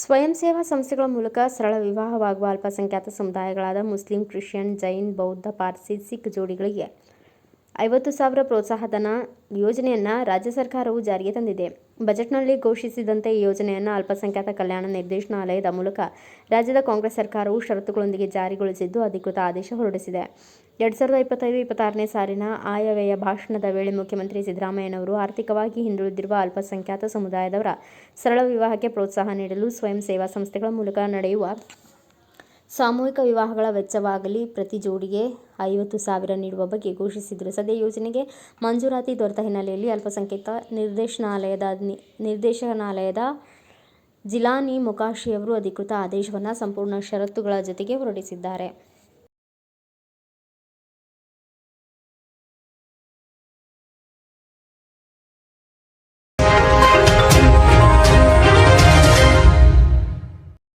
ಸ್ವಯಂ ಸೇವಾ ಸಂಸ್ಥೆಗಳ ಮೂಲಕ ಸರಳ ವಿವಾಹವಾಗುವ ಅಲ್ಪಸಂಖ್ಯಾತ ಸಮುದಾಯಗಳಾದ ಮುಸ್ಲಿಂ, ಕ್ರಿಶ್ಚಿಯನ್, ಜೈನ್, ಬೌದ್ಧ, ಪಾರ್ಸಿ, ಸಿಖ್ ಜೋಡಿಗಳಿಗೆ ಐವತ್ತು ಸಾವಿರ ಪ್ರೋತ್ಸಾಹಧನ ಯೋಜನೆಯನ್ನು ರಾಜ್ಯ ಸರ್ಕಾರವು ಜಾರಿಗೆ ತಂದಿದೆ. ಬಜೆಟ್ನಲ್ಲಿ ಘೋಷಿಸಿದಂತೆ ಈ ಯೋಜನೆಯನ್ನು ಅಲ್ಪಸಂಖ್ಯಾತ ಕಲ್ಯಾಣ ನಿರ್ದೇಶನಾಲಯದ ಮೂಲಕ ರಾಜ್ಯದ ಕಾಂಗ್ರೆಸ್ ಸರ್ಕಾರವು ಷರತ್ತುಗಳೊಂದಿಗೆ ಜಾರಿಗೊಳಿಸಿದ್ದು ಅಧಿಕೃತ ಆದೇಶ ಹೊರಡಿಸಿದೆ. ಎರಡು ಸಾವಿರದ ಇಪ್ಪತ್ತೈದು, ಇಪ್ಪತ್ತಾರನೇ ಸಾಲಿನ ಆಯವ್ಯಯ ಭಾಷಣದ ವೇಳೆ ಮುಖ್ಯಮಂತ್ರಿ ಸಿದ್ದರಾಮಯ್ಯನವರು ಆರ್ಥಿಕವಾಗಿ ಹಿಂದುಳಿದಿರುವ ಅಲ್ಪಸಂಖ್ಯಾತ ಸಮುದಾಯದವರ ಸರಳ ವಿವಾಹಕ್ಕೆ ಪ್ರೋತ್ಸಾಹ ನೀಡಲು ಸ್ವಯಂ ಸೇವಾ ಸಂಸ್ಥೆಗಳ ಮೂಲಕ ನಡೆಯುವ ಸಾಮೂಹಿಕ ವಿವಾಹಗಳ ವೆಚ್ಚವಾಗಲಿ ಪ್ರತಿ ಜೋಡಿಗೆ ಐವತ್ತು ಸಾವಿರ ನೀಡುವ ಬಗ್ಗೆ ಘೋಷಿಸಿದರು. ಸದ್ಯ ಯೋಜನೆಗೆ ಮಂಜೂರಾತಿ ದೊರೆತ ಹಿನ್ನೆಲೆಯಲ್ಲಿ ಅಲ್ಪಸಂಖ್ಯಾತ ನಿರ್ದೇಶನಾಲಯದ ನಿರ್ದೇಶನಾಲಯದ ಜಿಲಾನಿ ಮೊಕಾಶಿಯವರು ಅಧಿಕೃತ ಆದೇಶವನ್ನು ಸಂಪೂರ್ಣ ಷರತ್ತುಗಳ ಜೊತೆಗೆ ಹೊರಡಿಸಿದ್ದಾರೆ.